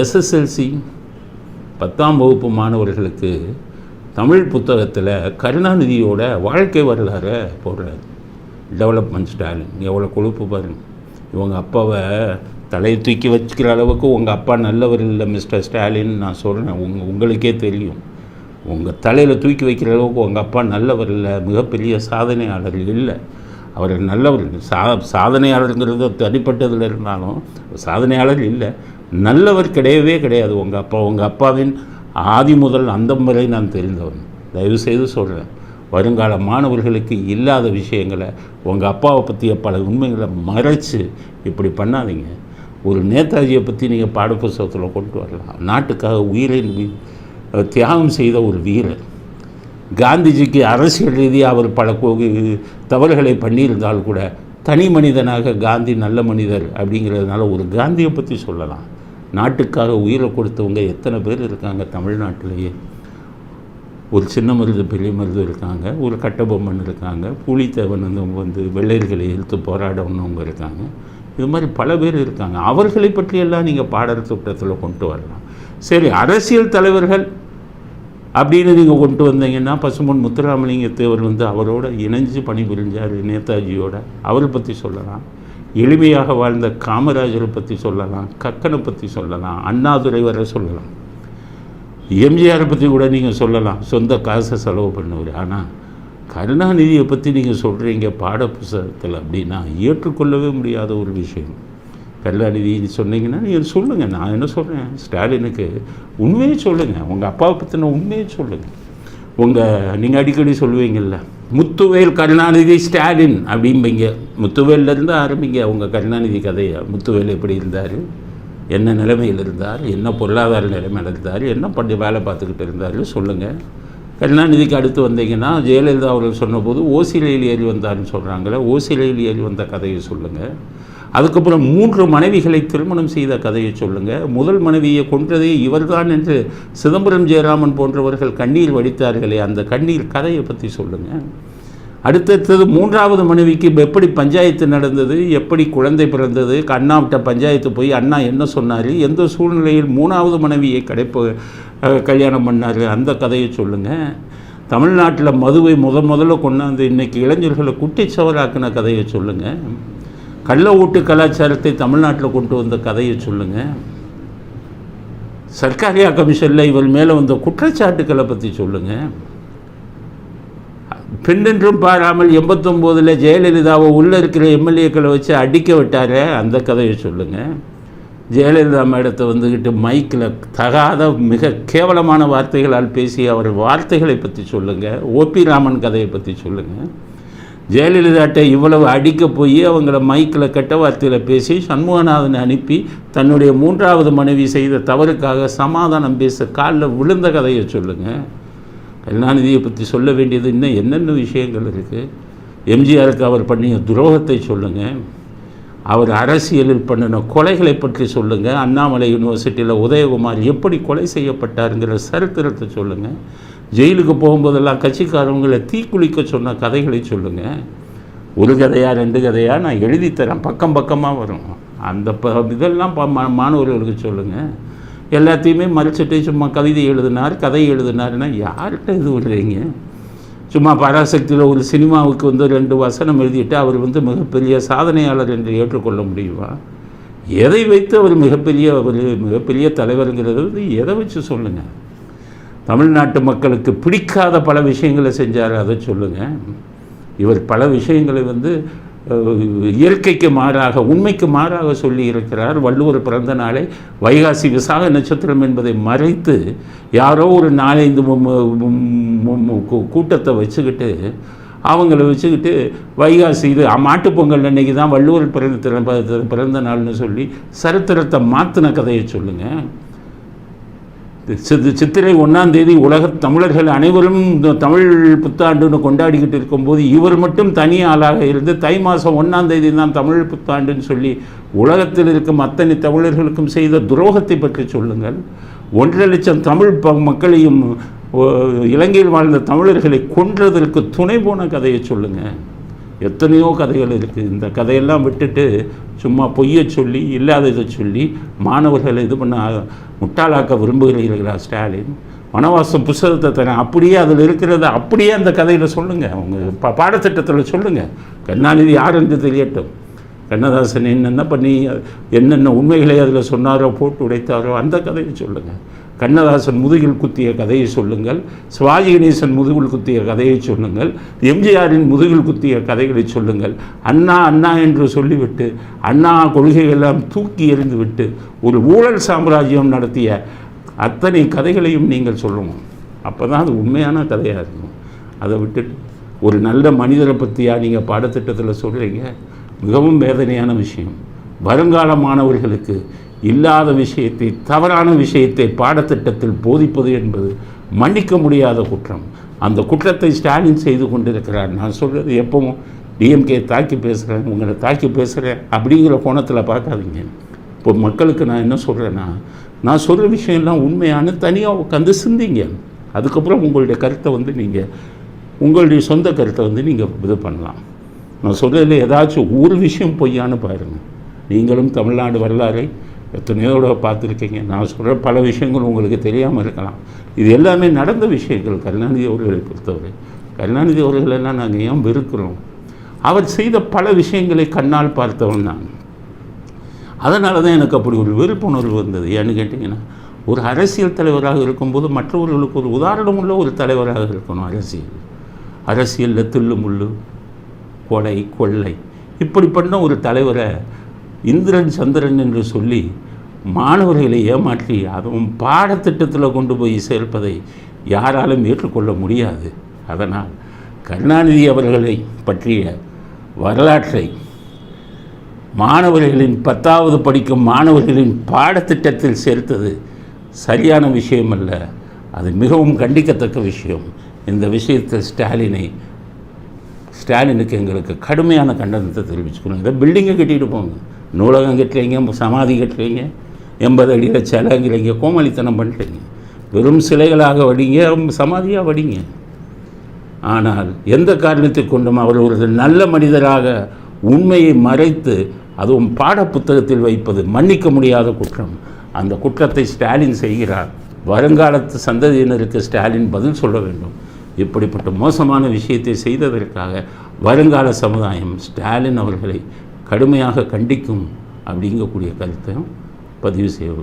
SSLC பத்தாம் வகுப்பு மாணவர்களுக்கு தமிழ் புத்தகத்தில் கருணாநிதியோட வாழ்க்கை வரலாறை போடுறாரு. டெவலப்மெண்ட் ஸ்டாலின் எவ்வளோ கொழுப்பு பாருங்க. இவங்க அப்பாவை தலையை தூக்கி வச்சுக்கிற அளவுக்கு உங்கள் அப்பா நல்லவர் இல்லை மிஸ்டர் ஸ்டாலின் நான் சொல்கிறேன் உங்க உங்களுக்கே தெரியும். உங்கள் தலையில் தூக்கி வைக்கிற அளவுக்கு உங்கள் அப்பா நல்லவர் இல்லை மிகப்பெரிய சாதனையாளர் இல்லை. அவர் நல்லவர் சா சாதனையாளருங்கிறது தனிப்பட்டதில் இருந்தாலும் சாதனையாளர் இல்லை. நல்லவர் கிடையவே கிடையாது. உங்கள் அப்பா உங்கள் அப்பாவின் ஆதி முதல் அந்தம் வரை நான் தெரிந்தவன். தயவு செய்து சொல்கிறேன் வருங்கால மாணவர்களுக்கு இல்லாத விஷயங்களை உங்கள் அப்பாவை பற்றிய பல உண்மைகளை மறைச்சு இப்படி பண்ணாதீங்க. ஒரு நேதாஜியை பற்றி நீங்கள் பாடப்புஸ்தகத்தில் கொண்டு வரலாம். நாட்டுக்காக உயிரை தியாகம் செய்த ஒரு வீரர். காந்திஜிக்கு அரசியல் ரீதியாக அவர் பல கோ- தவறுகளை பண்ணியிருந்தால் கூட தனி மனிதனாக காந்தி நல்ல மனிதர் அப்படிங்கிறதுனால ஒரு காந்தியை பற்றி சொல்லலாம். நாட்டுக்காக உயிரை கொடுத்தவங்க எத்தனை பேர் இருக்காங்க தமிழ்நாட்டிலேயே? ஒரு சின்ன மருது பெரிய மருது இருக்காங்க ஒரு கட்டபொம்மன் இருக்காங்க பூலித்தேவன் வந்து வந்து வெள்ளையர்களை எதிர்த்து போராடணுங்க இருக்காங்க. இது மாதிரி பல பேர் இருக்காங்க. அவர்களை பற்றியெல்லாம் நீங்கள் பாடல் திட்டத்தில் கொண்டு வரலாம். சரி அரசியல் தலைவர்கள் அப்படின்னு நீங்கள் கொண்டு வந்தீங்கன்னா பசும்பொன் முத்துராமலிங்க தேவர் வந்து அவரோட இணைஞ்சு பணிபுரிஞ்சார் நேதாஜியோட. அவரை பற்றி சொல்லலாம். எளிமையாக வாழ்ந்த காமராஜரை பற்றி சொல்லலாம். கக்கனை பற்றி சொல்லலாம். அண்ணாதுரை வரை சொல்லலாம். எம்ஜிஆரை பற்றி கூட நீங்கள் சொல்லலாம். சொந்த காசை செலவு பண்ணவர். ஆனால் கருணாநிதியை பற்றி நீங்கள் சொல்கிறீங்க பாட புஸ்தகத்தில் அப்படின்னா ஏற்றுக்கொள்ளவே முடியாத ஒரு விஷயம். கருணாநிதி சொன்னீங்கன்னா நீங்கள் சொல்லுங்கள் நான் என்ன சொல்கிறேன் ஸ்டாலினுக்கு உண்மையை சொல்லுங்கள் உங்கள் அப்பாவை பற்றின உண்மையை சொல்லுங்கள் உங்கள் நீங்கள் அடிக்கடி சொல்லுவீங்கள்ல முத்துவேல் கருணாநிதி ஸ்டாலின் அப்படிம்பீங்க. முத்துவேலேருந்து ஆரம்பிங்க உங்கள் கருணாநிதி கதையை. முத்துவேல் எப்படி இருந்தார்? என்ன நிலைமையில் இருந்தார் என்ன பொருளாதார நிலைமையில் இருந்தார் என்ன பண்ணி வேலை பார்த்துக்கிட்டு இருந்தார் சொல்லுங்கள் கருணாநிதிக்கு அடுத்து வந்தீங்கன்னா ஜெயலலிதா அவர்கள் சொன்னபோது ஓசிலையில் ஏறி வந்தார்னு சொல்கிறாங்களே ஓசிலையில் ஏறி வந்த கதையை சொல்லுங்கள் அதுக்கப்புறம் மூன்று மனைவிகளை திருமணம் செய்த கதையை சொல்லுங்கள் முதல் மனைவியை கொன்றதே இவர்தான் என்று சிதம்பரம் ஜெயராமன் போன்றவர்கள் கண்ணீர் வடித்தார்களே அந்த கண்ணீர் கதையை பற்றி சொல்லுங்கள் அடுத்தடுத்தது மூன்றாவது மனைவிக்கு எப்படி பஞ்சாயத்து நடந்தது எப்படி குழந்தை பிறந்தது அண்ணாவிட்ட பஞ்சாயத்து போய் அண்ணா என்ன சொன்னார் எந்த சூழ்நிலையில் மூணாவது மனைவியை கிடைப்ப கல்யாணம் பண்ணார் அந்த கதையை சொல்லுங்கள் தமிழ்நாட்டில் மதுவை முத முதல்ல கொண்டாந்து இன்றைக்கி இளைஞர்களை குட்டிச்சவராக்கின கதையை சொல்லுங்கள் கள்ள ஓட்டு கலாச்சாரத்தை தமிழ்நாட்டில் கொண்டு வந்த கதையை சொல்லுங்கள் சர்க்காரியா கமிஷனில் இவர் மேலே வந்த குற்றச்சாட்டுக்களை பற்றி சொல்லுங்கள் பெண்ணென்றும் பாராமல் எண்பத்தொம்போதில் ஜெயலலிதாவை உள்ளே இருக்கிற எம்எல்ஏக்களை வச்சு அடிக்க விட்டார்? அந்த கதையை சொல்லுங்கள் ஜெயலலிதா மேடத்தை வந்துக்கிட்டு மைக்கில் தகாத மிக கேவலமான வார்த்தைகளால் பேசி அவர் வார்த்தைகளை பற்றி சொல்லுங்கள் ஓபி ராமன் கதையை பற்றி சொல்லுங்கள் ஜெயலலிதாட்ட இவ்வளவு அடிக்க போய் அவங்கள மைக்கில் கெட்ட வார்த்தையில் பேசி சண்முகநாதனை அனுப்பி தன்னுடைய மூன்றாவது மனைவி செய்த தவறுக்காக சமாதானம் பேச காலில் விழுந்த கதையை சொல்லுங்கள் கருணாநிதியை பற்றி சொல்ல வேண்டியது இன்னும் என்னென்ன விஷயங்கள் இருக்குது எம்ஜிஆருக்கு அவர் பண்ணிய துரோகத்தை சொல்லுங்கள் அவர் அரசியலில் பண்ணின கொலைகளை பற்றி சொல்லுங்கள் அண்ணாமலை யூனிவர்சிட்டியில் உதயகுமார் எப்படி கொலை செய்யப்பட்டாருங்கிற சரித்திரத்தை சொல்லுங்கள் ஜெயிலுக்கு போகும்போதெல்லாம் கட்சிக்காரவங்களை தீக்குளிக்க சொன்ன கதைகளை சொல்லுங்கள் ஒரு கதையாக ரெண்டு கதையாக நான் எழுதித்தரேன். பக்கம் பக்கமாக வரும். அந்த ப இதெல்லாம் ப- மா- மாணவர்களுக்கு சொல்லுங்கள் எல்லாத்தையுமே மறைச்சிட்டு சும்மா கவிதை எழுதினார் கதை எழுதினார்னா யார்கிட்ட இது விடுறீங்க? சும்மா பராசக்தியில் ஒரு சினிமாவுக்கு வந்து ரெண்டு வசனம் எழுதிட்டு அவர் வந்து மிகப்பெரிய சாதனையாளர் என்று ஏற்றுக்கொள்ள முடியுமா? எதை வைத்து அவர் மிகப்பெரிய ஒரு மிகப்பெரிய தலைவருங்கிறது வந்து எதை வச்சு சொல்லுங்கள் தமிழ்நாட்டு மக்களுக்கு பிடிக்காத பல விஷயங்களை செஞ்சார் அதை சொல்லுங்கள் இவர் பல விஷயங்களை வந்து இயற்கைக்கு மாறாக உண்மைக்கு மாறாக சொல்லி இருக்கிறார். வள்ளுவர் பிறந்த நாளை வைகாசி விசாக நட்சத்திரம் என்பதை மறைத்து யாரோ ஒரு நாலஞ்சு கூட்டத்தை வச்சுக்கிட்டு அவங்கள வச்சுக்கிட்டு வைகாசி இது மாட்டுப்பொங்கல் அன்னைக்கு தான் வள்ளுவர் பிறந்த பிறந்த நாள்னு சொல்லி சரித்திரத்தை மாற்றின கதையை சொல்லுங்கள் சித்திரை ஒன்றாம் தேதி உலக தமிழர்கள் அனைவரும் தமிழ் புத்தாண்டுன்னு கொண்டாடிக்கிட்டு இருக்கும்போது இவர் மட்டும் தனி ஆளாக இருந்து தை மாதம் ஒன்றாம் தேதி தான் தமிழ் புத்தாண்டுன்னு சொல்லி உலகத்தில் இருக்கும் அத்தனை தமிழர்களுக்கும் செய்த துரோகத்தை பற்றி சொல்லுங்கள். ஒன்றரை லட்சம் தமிழ் ப- மக்களையும் இலங்கையில் வாழ்ந்த தமிழர்களை கொன்றதற்கு துணை போன கதையை சொல்லுங்கள் எத்தனையோ கதைகள் இருக்குது இந்த கதையெல்லாம் விட்டுட்டு சும்மா பொய்யை சொல்லி இல்லாததை சொல்லி மாணவர்களை இது பண்ண முட்டாளாக்க விரும்புகிறீர்களா ஸ்டாலின்? வனவாசம் புஸ்தகத்தை தரேன் அப்படியே அதில் இருக்கிறத அப்படியே அந்த கதையில் சொல்லுங்கள் உங்கள் பா பாடத்திட்டத்தில் சொல்லுங்கள் கருணாநிதி யார் என்று தெரியட்டும். கண்ணதாசன் என்னென்ன பண்ணி என்னென்ன உண்மைகளை அதில் சொன்னாரோ போட்டு உடைத்தாரோ அந்த கதையை சொல்லுங்கள் கண்ணதாசன் முதுகில் குத்திய கதையை சொல்லுங்கள் சிவாஜி கணேசன் முதுகில் குத்திய கதையை சொல்லுங்கள் எம்ஜிஆரின் முதுகில் குத்திய கதைகளை சொல்லுங்கள். அண்ணா அண்ணா என்று சொல்லிவிட்டு அண்ணா கொள்கையெல்லாம் தூக்கி எறிந்துவிட்டு ஒரு ஊழல் சாம்ராஜ்யம் நடத்திய அத்தனை கதைகளையும் நீங்கள் சொல்லணும் அப்போ தான் அது உண்மையான கதையாக இருக்கும். அதை விட்டுட்டு ஒரு நல்ல மனிதரை பற்றியா நீங்கள் பாடத்திட்டத்தில் சொல்கிறீங்க மிகவும் வேதனையான விஷயம். வருங்கால மாணவர்களுக்கு இல்லாத விஷயத்தை தவறான விஷயத்தை பாடத்திட்டத்தில் போதிப்பது என்பது மன்னிக்க முடியாத குற்றம். அந்த குற்றத்தை ஸ்டாலின் செய்து கொண்டிருக்கிறார். நான் சொல்கிறது எப்பவும் டிஎம்கே தாக்கி பேசுகிறேன் உங்களை தாக்கி பேசுகிறேன் அப்படிங்கிற கோணத்தில் பார்க்காதீங்க. இப்போ மக்களுக்கு நான் என்ன சொல்கிறேன்னா நான் சொல்கிற விஷயம்லாம் உண்மையான தனியாக உட்காந்து சிந்திங்க. அதுக்கப்புறம் உங்களுடைய கருத்தை வந்து நீங்கள் உங்களுடைய சொந்த கருத்தை வந்து நீங்கள் இது பண்ணலாம். நான் சொல்கிறதுல ஏதாச்சும் ஒரு விஷயம் பொய்யான்னு பாருங்கள் நீங்களும் தமிழ்நாடு வரலாறை எத்தனையோ தடவை பார்த்துருக்கீங்க. நான் சொல்கிற பல விஷயங்கள் உங்களுக்கு தெரியாமல் இருக்கலாம். இது எல்லாமே நடந்த விஷயங்கள் கருணாநிதி அவர்களை பொறுத்தவரை. கருணாநிதி அவர்களெல்லாம் நாங்கள் ஏன் வெறுக்கிறோம்? அவர் செய்த பல விஷயங்களை கண்ணால் பார்த்தவன் நான். அதனால தான் எனக்கு அப்படி ஒரு வெறுப்புணர்வு வந்தது. ஏன்னு கேட்டிங்கன்னா ஒரு அரசியல் தலைவராக இருக்கும்போது மற்றவர்களுக்கு ஒரு உதாரணம் உள்ள ஒரு தலைவராக இருக்கணும் அரசியல். அரசியலில் தில்லு முள்ளு கொலை கொள்ளை. இப்படி பண்ண ஒரு தலைவரை இந்திரன் சந்திரன் என்று சொல்லி மாணவர்களை ஏமாற்றி அதுவும் பாடத்திட்டத்தில் கொண்டு போய் சேர்ப்பதை யாராலும் ஏற்றுக்கொள்ள முடியாது. அதனால் கருணாநிதி அவர்களை பற்றிய வரலாற்றை மாணவர்களின் பத்தாவது படிக்கும் மாணவர்களின் பாடத்திட்டத்தில் சேர்த்தது சரியான விஷயம் அல்ல அது மிகவும் கண்டிக்கத்தக்க விஷயம். இந்த விஷயத்தில் ஸ்டாலினை ஸ்டாலினுக்கு எங்களுக்கு கடுமையான கண்டனத்தை தெரிவிச்சுக்கணும். இதை பில்டிங்கை கட்டிட்டு போங்க. நூலகம் கட்டுறீங்க சமாதி கட்டுறீங்க எண்பது அடியில் சிலைங்கிறீங்க கோமாளித்தனம் பண்ணுறீங்க வெறும் சிலைகளாக வடிங்க சமாதியாக வடிங்க. ஆனால் எந்த காரணத்தை கொண்டும் அவர் ஒரு நல்ல மனிதராக உண்மையை மறைத்து அதுவும் பாட புத்தகத்தில் வைப்பது மன்னிக்க முடியாத குற்றம். அந்த குற்றத்தை ஸ்டாலின் செய்கிறார். வருங்காலத்து சந்ததியினருக்கு ஸ்டாலின் பதில் சொல்ல வேண்டும். இப்படிப்பட்ட மோசமான விஷயத்தை செய்ததற்காக வருங்கால சமுதாயம் ஸ்டாலின் அவர்களை கடுமையாக கண்டிக்கும் அப்படிங்கக்கூடிய கருத்தையும் பதிவு செய்வோம்